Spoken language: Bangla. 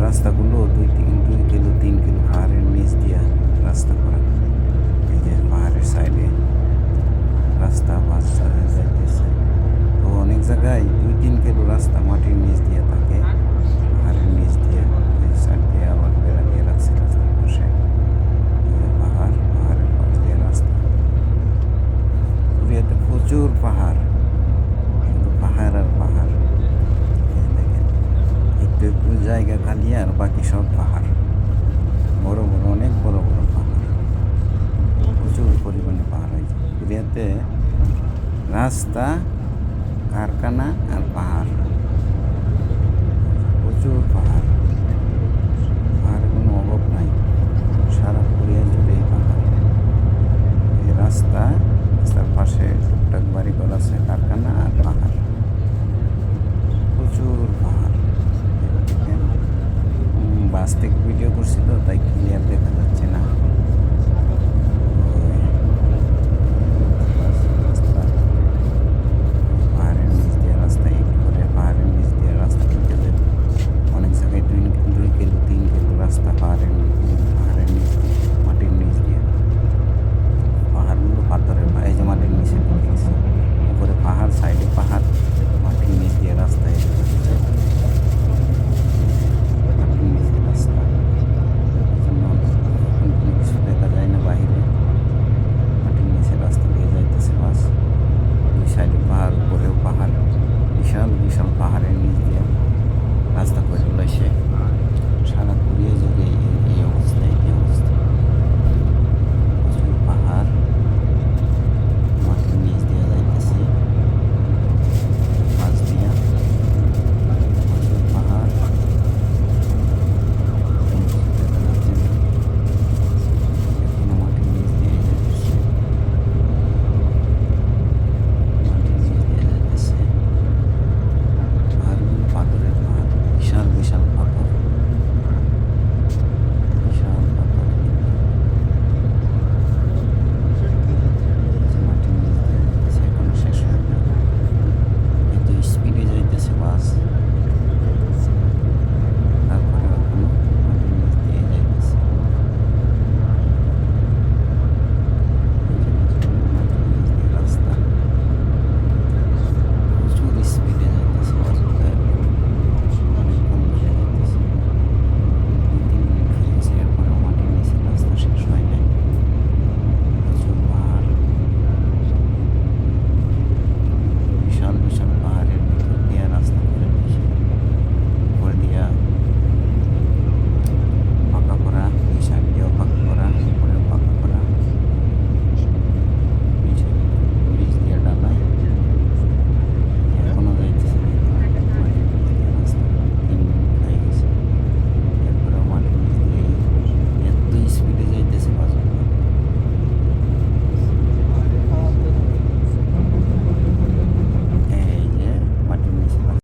রাস্তাগুলো দুই তিন দুই কিলো তিন কিলো পাহাড়ের নিচ দিয়া রাস্তা করা এই যে পাহাড়ের সাইডে রাস্তা বাস চলে যাইতেছে তো অনেক জায়গায় দুই তিন কিলো রাস্তা মাটির নিচ দিয়ে থাকে পাহাড়ের নিচ দিয়ে এই সাইড দিয়ে আবার বেড়া দিয়ে রাখছে রাস্তার পাশে এই যে পাহাড় পাহাড়ের পাশ দিয়ে রাস্তা পুরিয়াতে প্রচুর পাহাড় শুধু পাহাড় আর পাহাড় এই দেখেন একটু একটু জায়গা খালি আর বাকি সব পাহাড়। বড় বড়, অনেক বড় বড় পাহাড়। প্রচুর পরিমাণে পাহাড় হয়েছে। পুরিয়াতে রাস্তা, কারখানা আর পাহাড়।